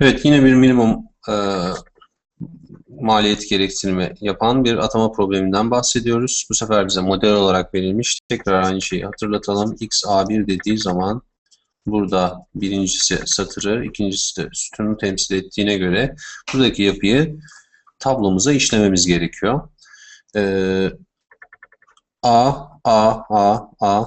Evet yine bir minimum e, maliyet gereksinimi yapan bir atama probleminden bahsediyoruz. Bu sefer bize model olarak verilmiş. Tekrar aynı şeyi hatırlatalım. x a1 dediği zaman burada birincisi satırı, ikincisi de sütunu temsil ettiğine göre buradaki yapıyı tablomuza işlememiz gerekiyor. Ee, A, A, A, A,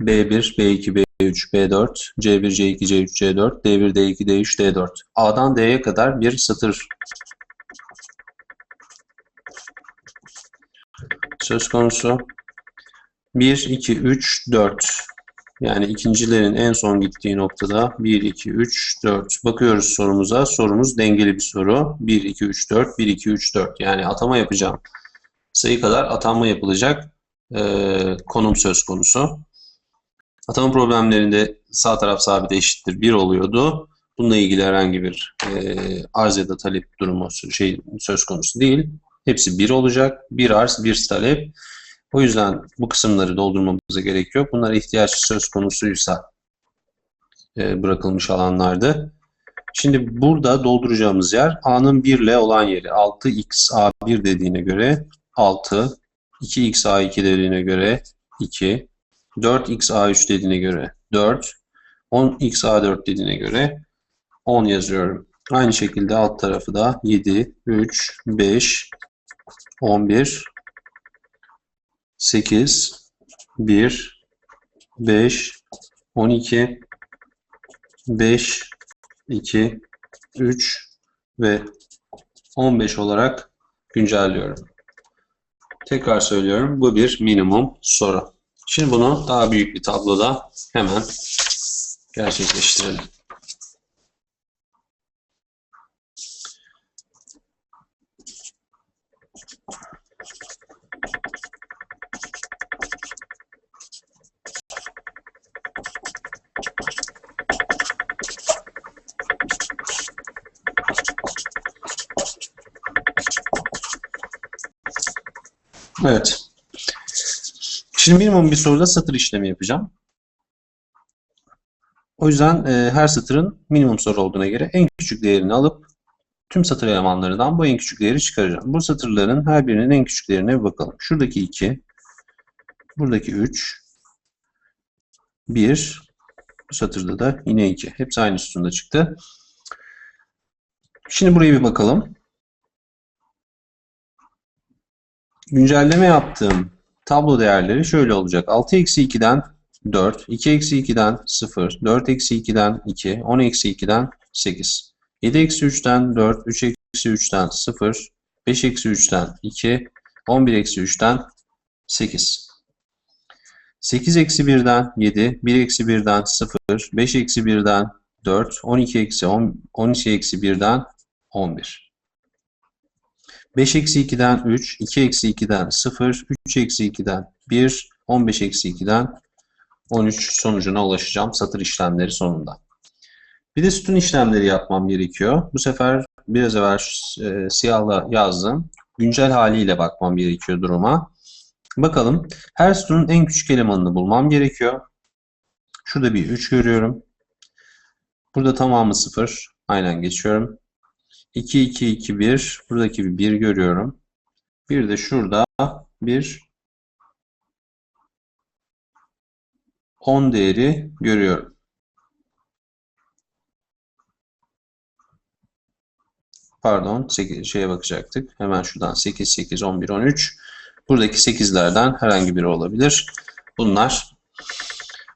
B1, B2, B3, B4, C1, C2, C3, C4, D1, D2, D3, D4. A'dan D'ye kadar bir satır söz konusu. 1, 2, 3, 4. Yani ikincilerin en son gittiği noktada 1, 2, 3, 4. Bakıyoruz sorumuza. Sorumuz dengeli bir soru. 1, 2, 3, 4, 1, 2, 3, 4. Yani atama yapacağım. Sayı kadar atanma yapılacak e, konum söz konusu. Atama problemlerinde sağ taraf sabit eşittir 1 oluyordu. Bununla ilgili herhangi bir e, arz ya da talep durumu şey söz konusu değil. Hepsi 1 olacak. Bir arz, bir talep. O yüzden bu kısımları doldurmamıza gerek yok. Bunlar ihtiyaç söz konusuysa e, bırakılmış alanlardı. Şimdi burada dolduracağımız yer A'nın 1 ile olan yeri. 6x A1 dediğine göre 6, 2x A2 dediğine göre 2, 4x A3 dediğine göre 4, 10x A4 dediğine göre 10 yazıyorum. Aynı şekilde alt tarafı da 7, 3, 5, 11, 8, 1, 5, 12, 5, 2, 3 ve 15 olarak güncelliyorum. Tekrar söylüyorum. Bu bir minimum soru. Şimdi bunu daha büyük bir tabloda hemen gerçekleştirelim. Evet. Şimdi minimum bir soruda satır işlemi yapacağım. O yüzden e, her satırın minimum soru olduğuna göre en küçük değerini alıp tüm satır elemanlarından bu en küçük değeri çıkaracağım. Bu satırların her birinin en küçük değerine bir bakalım. Şuradaki 2, buradaki 3, 1, bu satırda da yine 2. Hepsi aynı sütunda çıktı. Şimdi buraya bir bakalım. Güncelleme yaptığım tablo değerleri şöyle olacak. 6 eksi 2'den 4, 2 eksi 2'den 0, 4 eksi 2'den 2, 10 eksi 2'den 8, 7 eksi 3'ten 4, 3 eksi 3'ten 0, 5 eksi 3'ten 2, 11 eksi 3'ten 8. 8 eksi 1'den 7, 1 eksi 1'den 0, 5 eksi 1'den 4, 12 eksi 10, 12 eksi 1'den 11. 5 eksi 2'den 3, 2 eksi 2'den 0, 3 eksi 2'den 1, 15 eksi 2'den 13 sonucuna ulaşacağım satır işlemleri sonunda. Bir de sütun işlemleri yapmam gerekiyor. Bu sefer biraz evvel e, siyahla yazdım. Güncel haliyle bakmam gerekiyor duruma. Bakalım. Her sütunun en küçük elemanını bulmam gerekiyor. Şurada bir 3 görüyorum. Burada tamamı 0. Aynen geçiyorum. 2, 2, 2, 1. Buradaki bir 1 görüyorum. Bir de şurada bir 10 değeri görüyorum. Pardon, 8, şeye bakacaktık. Hemen şuradan 8, 8, 11, 13. Buradaki 8'lerden herhangi biri olabilir. Bunlar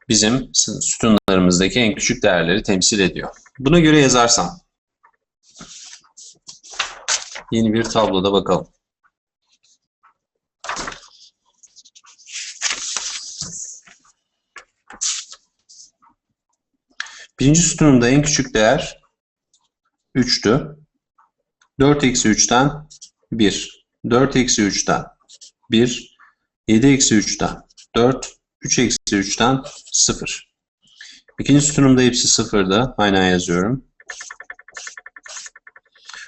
bizim sütunlarımızdaki en küçük değerleri temsil ediyor. Buna göre yazarsam yeni bir tabloda bakalım. Birinci sütunumda en küçük değer 3'tü. 4 eksi 3'ten 1. 4 eksi 3'ten 1. 7 eksi 3'ten 4. 3 eksi 3'ten 0. İkinci sütunumda hepsi 0'dı. Aynen yazıyorum.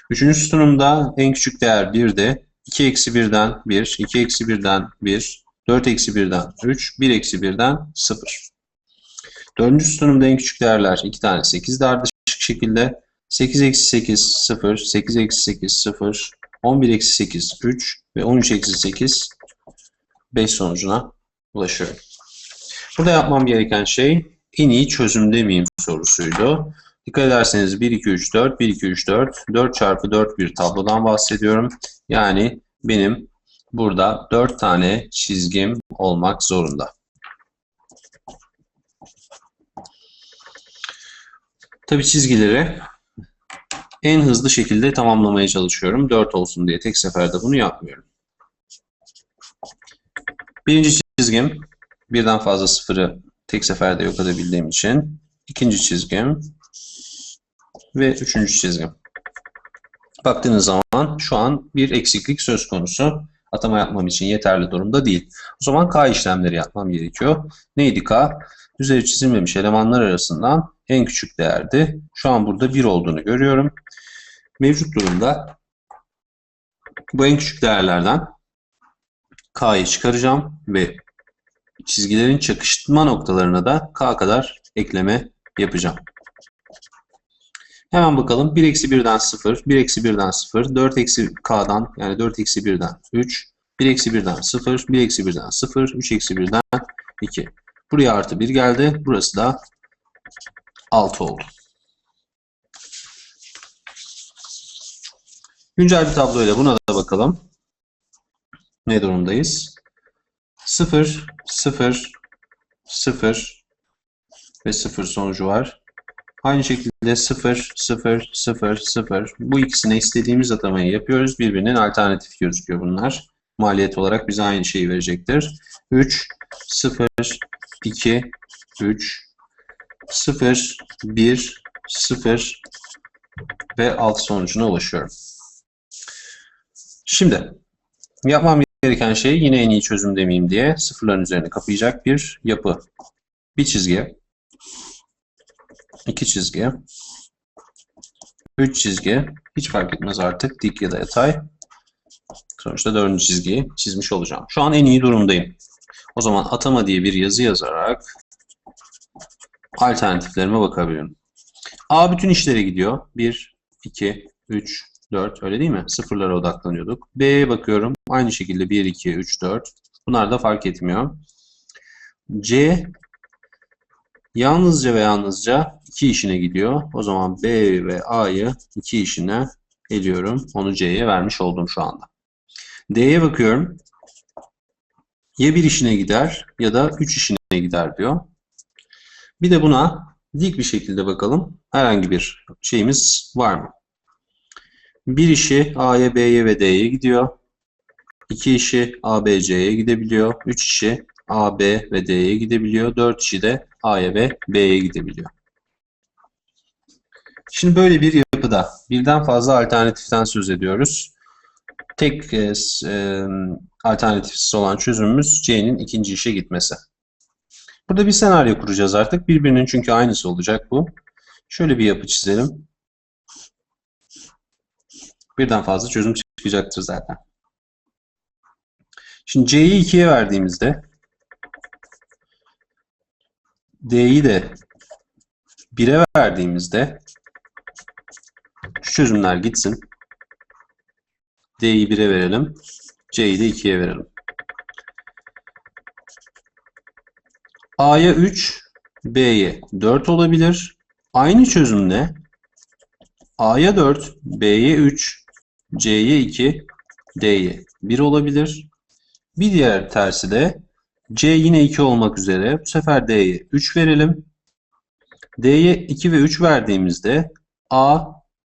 Üçüncü sütunumda en küçük değer 1'di. 2 eksi 1'den 1. 2 eksi 1'den 1. 4 eksi 1'den 3. 1 eksi 1'den 0. Dördüncü sütunumda en küçük değerler 2 tane 8'de ardışık şekilde. 8 eksi 8 0, 8 eksi 8 0, 11 eksi 8 3 ve 13 eksi 8 5 sonucuna ulaşıyorum. Burada yapmam gereken şey en iyi çözümde miyim sorusuydu. Dikkat ederseniz 1, 2, 3, 4, 1, 2, 3, 4, 4 çarpı 4 bir tablodan bahsediyorum. Yani benim burada 4 tane çizgim olmak zorunda. Tabi çizgileri en hızlı şekilde tamamlamaya çalışıyorum. 4 olsun diye tek seferde bunu yapmıyorum. Birinci çizgim birden fazla sıfırı tek seferde yok edebildiğim için. ikinci çizgim ve üçüncü çizgim. Baktığınız zaman şu an bir eksiklik söz konusu. Atama yapmam için yeterli durumda değil. O zaman K işlemleri yapmam gerekiyor. Neydi K? Üzeri çizilmemiş elemanlar arasından en küçük değerdi. Şu an burada 1 olduğunu görüyorum. Mevcut durumda bu en küçük değerlerden K'yı çıkaracağım ve çizgilerin çakışma noktalarına da K kadar ekleme yapacağım. Hemen bakalım. 1 eksi 1'den 0, 1 eksi 1'den 0, 4 eksi K'dan yani 4 eksi 1'den 3, 1 eksi 1'den 0, 1 eksi 1'den 0, 3 eksi 1'den 2. Buraya artı 1 geldi. Burası da 6 oldu. Güncel bir tabloyla buna da bakalım. Ne durumdayız? 0, 0, 0 ve 0 sonucu var. Aynı şekilde 0, 0, 0, 0. Bu ikisine istediğimiz atamayı yapıyoruz. Birbirinin alternatif gözüküyor bunlar. Maliyet olarak bize aynı şeyi verecektir. 3, 0, 2, 3, 0, 1, 0 ve 6 sonucuna ulaşıyorum. Şimdi yapmam gereken şey yine en iyi çözüm demeyeyim diye sıfırların üzerine kapayacak bir yapı. Bir çizgi, iki çizgi, üç çizgi, hiç fark etmez artık dik ya da yatay. Sonuçta dördüncü çizgiyi çizmiş olacağım. Şu an en iyi durumdayım. O zaman atama diye bir yazı yazarak alternatiflerime bakabilirim. A bütün işlere gidiyor. 1, 2, 3, 4 öyle değil mi? Sıfırlara odaklanıyorduk. B'ye bakıyorum. Aynı şekilde 1, 2, 3, 4. Bunlar da fark etmiyor. C yalnızca ve yalnızca 2 işine gidiyor. O zaman B ve A'yı 2 işine eliyorum. Onu C'ye vermiş oldum şu anda. D'ye bakıyorum. Ya bir işine gider ya da 3 işine gider diyor. Bir de buna dik bir şekilde bakalım. Herhangi bir şeyimiz var mı? Bir işi A'ya, B'ye ve D'ye gidiyor. İki işi A, B, C'ye gidebiliyor. Üç işi A, B ve D'ye gidebiliyor. Dört işi de A'ya ve B'ye gidebiliyor. Şimdi böyle bir yapıda birden fazla alternatiften söz ediyoruz. Tek e, e, alternatifsiz olan çözümümüz C'nin ikinci işe gitmesi. Burada bir senaryo kuracağız artık. Birbirinin çünkü aynısı olacak bu. Şöyle bir yapı çizelim. Birden fazla çözüm çıkacaktır zaten. Şimdi C'yi 2'ye verdiğimizde D'yi de 1'e verdiğimizde şu çözümler gitsin. D'yi 1'e verelim. C'yi de 2'ye verelim. A'ya 3, B'ye 4 olabilir. Aynı çözümle A'ya 4, B'ye 3, C'ye 2, D'ye 1 olabilir. Bir diğer tersi de C yine 2 olmak üzere. Bu sefer D'ye 3 verelim. D'ye 2 ve 3 verdiğimizde A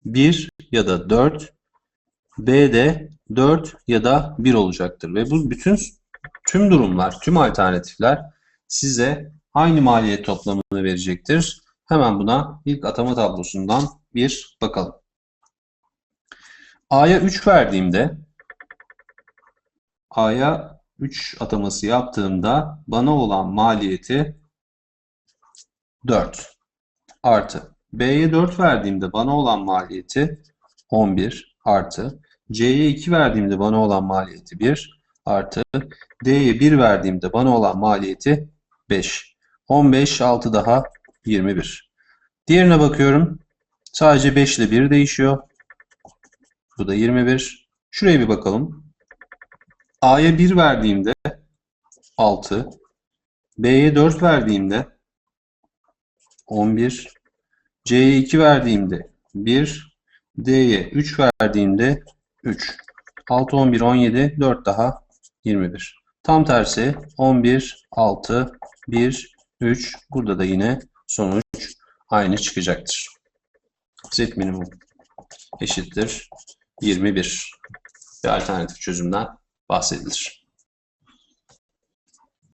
1 ya da 4, B de 4 ya da 1 olacaktır. Ve bu bütün tüm durumlar, tüm alternatifler size aynı maliyet toplamını verecektir. Hemen buna ilk atama tablosundan bir bakalım. A'ya 3 verdiğimde A'ya 3 ataması yaptığımda bana olan maliyeti 4 artı B'ye 4 verdiğimde bana olan maliyeti 11 artı C'ye 2 verdiğimde bana olan maliyeti 1 artı D'ye 1 verdiğimde bana olan maliyeti 5. 15 6 daha 21. Diğerine bakıyorum. Sadece 5 ile 1 değişiyor. Bu da 21. Şuraya bir bakalım. A'ya 1 verdiğimde 6. B'ye 4 verdiğimde 11. C'ye 2 verdiğimde 1. D'ye 3 verdiğimde 3. 6, 11, 17, 4 daha 21. Tam tersi 11, 6, 1, 3. Burada da yine sonuç aynı çıkacaktır. Z minimum eşittir 21. Ve alternatif çözümden bahsedilir.